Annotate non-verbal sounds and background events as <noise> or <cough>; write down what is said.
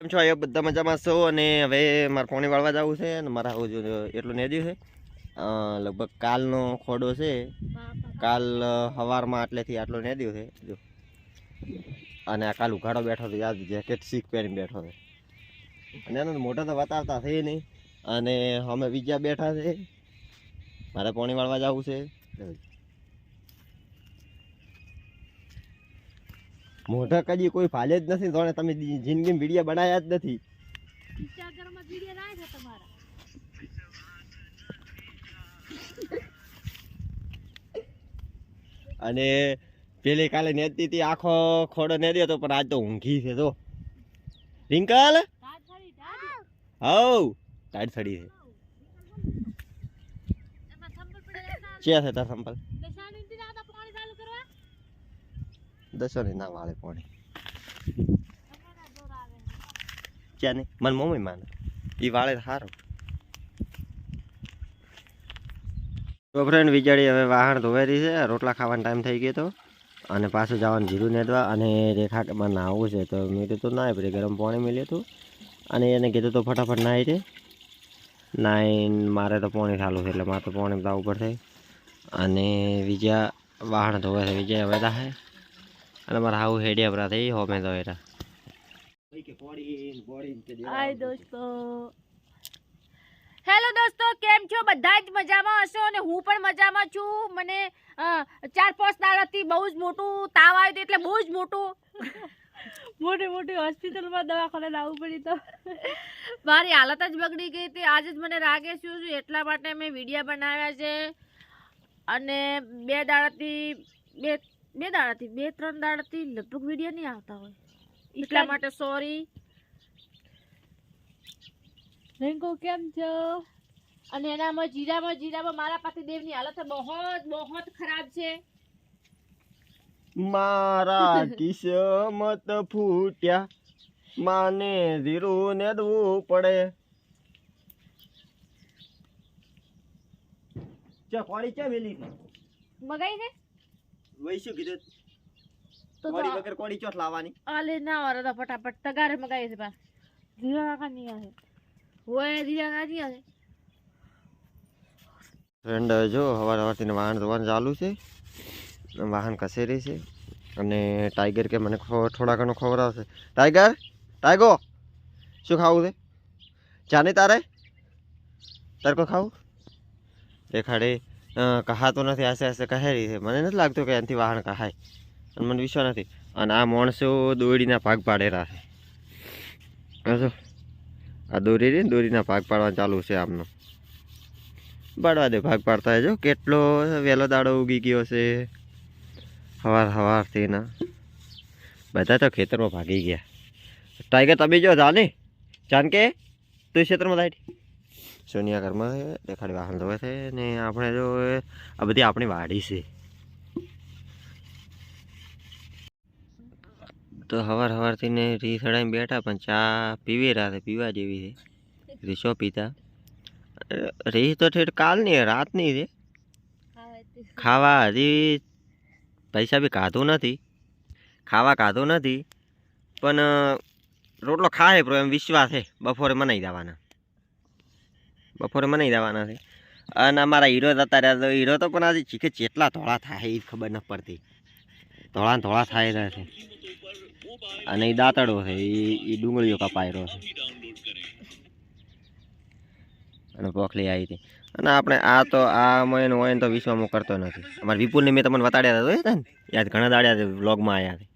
કેમ છો? અહીંયા બધા મજામાં છો? અને હવે મારે પાણી વાળવા જવું છે અને મારા આવું એટલું નેજ્યું છે. લગભગ કાલનો ખોડો છે. કાલ સવારમાં આટલેથી આટલો નેદ્યો છે. જો. અને આ કાલ ઉઘાડો બેઠો હતો યાદ જેકેટ સીક પહેરીને બેઠો છે. અને એનો મોટા તો બતાવતા છે નહીં. અને અમે બીજા બેઠા છે. મારે પાણી વાળવા જવું છે. મોઢા કદી કોઈ ફાલે જ નથી તો તમે જિંદગીમાં વીડિયો બનાવ્યા જ નથી. ઇન્સ્ટાગ્રામમાં વીડિયો ના છે તમારા. અને પેલી કાલે નેતી હતી આખો ખોડો ને હતો પણ આજ તો ઊંઘી છે તો રિંકલ? હવ. ટાઈટ સડી છે. છે તાર સંપલ દશાની થી રાત પાણી ચાલુ કરવા દસો ને વાળે પાણી. ક્યાં નહીં? મને મમ્મી માને. એ વાળે સારું તો ફ્રેન્ડ વીજળી હવે વાહણ ધોવાઈ છે, રોટલા ખાવાનો ટાઈમ થઈ ગયો તો. અને પાછું જવાનું જીરું નેટવા અને રેખા મારે નાહવું છે, તો મેં કીધું ના પછી ગરમ પાણી મળ્યું હતું અને એને કીધું તો ફટાફટ નાહી દે. નાહીને મારે તો પાણી ચાલુ છે, એટલે મારે તો પાણી ઉપર થાય અને બીજા વાહન ધોવે છે બીજા હવે દાહે. અને મારા હાઉ હેડિયા પરા થઈ હોમે તો એરા હાય દોસ્તો. હેલો દોસ્તો કેમ છો? બધા જ મજામાં હશો અને હું પણ મજામાં છું. મને ચાર પાંચ દાડાથી બહુ જ મોટું તાવ આવ્યું હતો એટલે બહુ જ મોટું. મોટી મોટી હોસ્પિટલમાં દવાખાને લાવવું પડી તો. મારી હાલત જ બગડી ગઈ હતી. આજે જ મને રાગે શું છું એટલા માટે મેં વિડીયા બનાવ્યા છે. અને બે દાડાથી બે બે દાડાથી બે ત્રણ દાડાથી લગભગ વીડિયો નહીં આવતા હોય. એટલા માટે સોરી રેંકો કેમ છો? અને એનામાં જીરામાં જીરામાં મારા પાસે દેવની હાલત બહુ બહુ ખરાબ છે. મારા <laughs> કિસ્મત ફૂટ્યા. માને ધીરું નેદવું પડે. ચા પાણી ચા વેલી મગાઈ છે? વઈ શું કીધું. તો કોળી વગર કોળી ચોટ લાવવાની. આલે ના વાળો તો ફટાફટ તગારે મગાઈ છે પાસ ધીરા કાકા નહીં આવે હોય ધીરા કાકા નહીં આવે ફ્રેન્ડ જો હવાર હવારથી વાહન ધોવાનું ચાલુ છે. વાહન કસેરી છે. અને ટાઈગર કે મને થોડા ઘણો ખબર આવશે. ટાઈગર ટાઈગો શું ખાવું છે? જાને તારે? તારે કોઈ ખાવું? દેખાડે. કહાતો નથી, આસે આસે કહેરી છે. મને નથી લાગતું કે એનાથી વાહન કહાય. અને મને વિશ્વાસ નથી. અને આ માણસો દોરીના ભાગ પાડેલા છે. આ દોરી રહી દોરીના ભાગ પાડવાનું ચાલુ છે આમનો. પાડવા દે, ભાગ પાડતા જો કેટલો વહેલો દાડો ઉગી ગયો છે. હવાર હવારથી ના બધા તો ખેતરમાં ભાગી ગયા. ટાઈગર, તમે જો જાને? જાન કે તું ક્ષેત્રમાં જાય સોનિયા ઘરમાં છે દેખાડી વાહન ધોવે છે ને આપણે જો આ બધી આપણી વાડી છે. તો હવાર હવારથી ને રી સડાઈને બેઠા, પણ ચા પીવી રહ્યા છે પીવા જેવી છે. રીસો પીતા? રી તો ઠેઠ કાલની રાતની છે. ખાવા હજી પૈસા બી કાધું નથી. ખાવા કાધું નથી, પણ રોટલો ખાય પ્રો એમ વિશ્વાસ છે, બપોરે મનાઈ દેવાના બપોરે મને જવાના છે. અને અમારા હીરો જતા રહ્યા તો હીરો તો પણ આજે ચીકે જેટલા ધોળા થાય એ ખબર ન પડતી. ધોળા ધોળા થાય રહ્યા છે અને એ દાંતડો છે એ એ ડુંગળીઓ કપાયેલો છે. અને પોખલી આવી હતી. અને આપણે આ તો, આ મોયન હોય તો વિશ્વમાં કરતો નથી. અમારે વિપુલને મેં તમને બતાડ્યા હતા હતા યાદ ઘણા દાડ્યા વ્લોગમાં આવ્યા હતા